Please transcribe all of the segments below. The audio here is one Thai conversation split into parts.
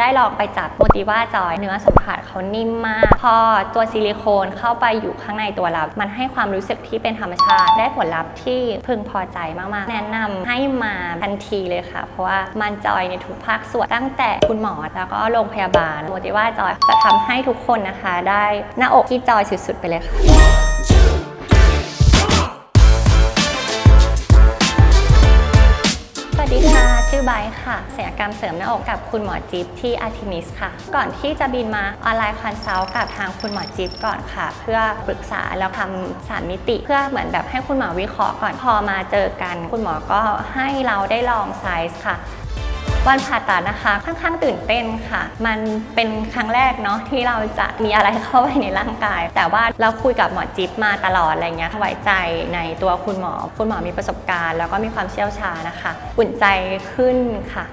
ได้ลองไปจับโมติว่าจอยเนื้อสัมผัสเขานิ่มมาก พอตัวซิลิโคนเข้าไปอยู่ข้างในตัวเรามันให้ความรู้สึกที่เป็นธรรมชาติ ได้ผลลัพธ์ที่พึงพอใจมากๆ แนะนำให้มาทันทีเลยค่ะ เพราะว่ามันจอยในทุกภาคส่วนตั้งแต่คุณหมอแล้วก็โรงพยาบาลโมติว่าจอยจะทำให้ทุกคนนะคะ ได้หน้าอกที่จอยสุดๆไปเลยค่ะ ลท์ค่ะศัลยกรรมเสริมหน้าอกกับคุณหมอจิ๊บที่อาร์ทิมิสค่ะ ก่อนที่จะบินมาออนไลน์คอนซัลท์กับทางคุณหมอจิ๊บก่อนค่ะ เพื่อปรึกษาแล้วทำสามมิติ เพื่อเหมือนแบบให้คุณหมอวิเคราะห์ก่อนพอมาเจอกัน คุณหมอก็ให้เราได้ลองไซส์ค่ะ วันผ่าตัดนะคะค่อนข้างตื่นเต้นค่ะ มันเป็นครั้งแรกเนาะที่เราจะมีอะไรเข้าไปในร่างกาย แต่ว่าเราคุยกับหมอจิ๊บมาตลอดอะไรเงี้ยไว้ใจในตัวคุณหมอ คุณหมอมีประสบการณ์ แล้วก็มีความเชี่ยวชาญนะคะอุ่นใจขึ้นค่ะ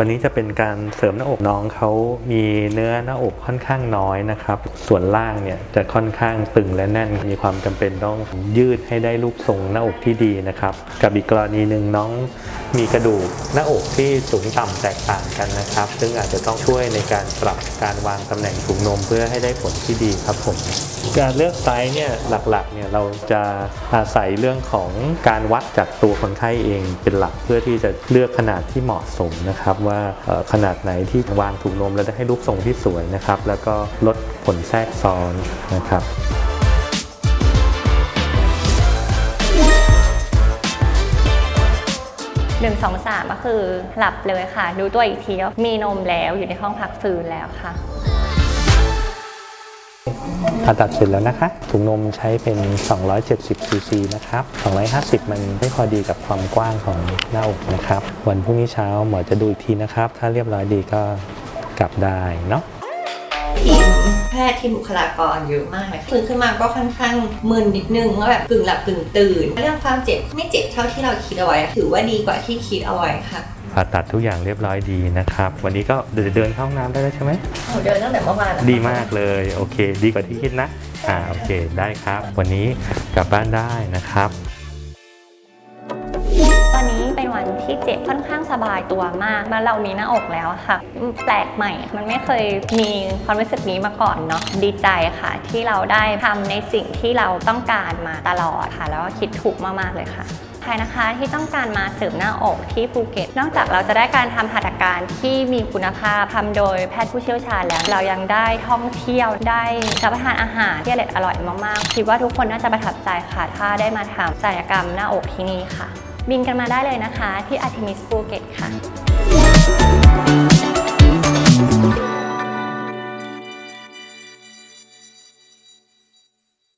วันนี้จะเป็นการเสริมหน้าอกน้องเขามีเนื้อหน้าอกค่อนข้างน้อยนะครับ ส่วนล่างเนี่ยจะค่อนข้างตึงและแน่น มีความจำเป็นต้องยืดให้ได้รูปทรงหน้าอกที่ดีนะครับ กับอีกกรณีหนึ่งน้องมีกระดูกหน้าอกที่สูงต่ำแตกต่างกันนะครับ ซึ่งอาจจะต้องช่วยในการปรับการวางตำแหน่งถุงนมเพื่อให้ได้ผลที่ดีครับผม การเลือกไซส์เนี่ยหลักๆเนี่ยเราจะอาศัยเรื่องของการวัดจากตัวคนไข้เองเป็นหลักเพื่อที่จะเลือกขนาดที่เหมาะสมนะครับ ว่าขนาดไหนที่วางถุงนมแล้วได้ให้รูปทรงที่สวยนะครับ แล้วก็ลดผลแทรกซ้อนนะครับ หนึ่งสองสามก็คือหลับเลยค่ะ ดูตัวอีกทีก็มีนมแล้วอยู่ในห้องพักฟื้นแล้วค่ะผ่าตัดเสร็จแล้วนะคะ ถุงนมใช้เป็น 270 cc นะครับ 250 มันไม่พอดีกับความกว้างของหน้าอกนะครับ วันพรุ่งนี้เช้าหมอจะดูอีกทีนะครับ ถ้าเรียบร้อยดีก็กลับได้เนาะ ทีมแพทย์ทีมบุคลากรเยอะมากเลยตื่นขึ้นมาก็ค่อนข้างมึนนิดนึงว่าแบบกึ่งหลับกึ่งตื่น เรื่องความเจ็บไม่เจ็บเท่าที่เราคิดเอาไว้ ถือว่าดีกว่าที่คิดเอาไว้ค่ะผ่าตัดทุกอย่างเรียบร้อยดีนะครับ วันนี้ก็เดินเดินเข้าห้องน้ำได้แล้วใช่ไหมโอ้เดินตั้งแต่เมื่อวานแล้วดีมากเลย โอเค ดีกว่าที่คิดนะ อ่า โอเค ได้ครับ วันนี้กลับบ้านได้นะครับตอนนี้เป็น วันที่เจ็บค่อนข้างสบายตัวมากแล้วเรามีหน้าอกแล้วค่ะ แปลกใหม่ มันไม่เคยมีความรู้สึกนี้มาก่อนเนาะดีใจค่ะ ที่เราได้ทำในสิ่งที่เราต้องการมาตลอดค่ะ แล้วก็คิดถูกมากๆเลยค่ะใครนะคะที่ต้องการมาเสริมหน้าอกที่ภูเก็ต นอกจากเราจะได้การทำหัตถการที่มีคุณภาพทำโดยแพทย์ผู้เชี่ยวชาญแล้ว เรายังได้ท่องเที่ยวได้รับประทานอาหารที่อร่อยอร่อยมากๆ คิดว่าทุกคนน่าจะประทับใจค่ะ ถ้าได้มาทำศัลยกรรมหน้าอกที่นี่ค่ะ บินกันมาได้เลยนะคะ ที่ Artemis ภูเก็ตค่ะ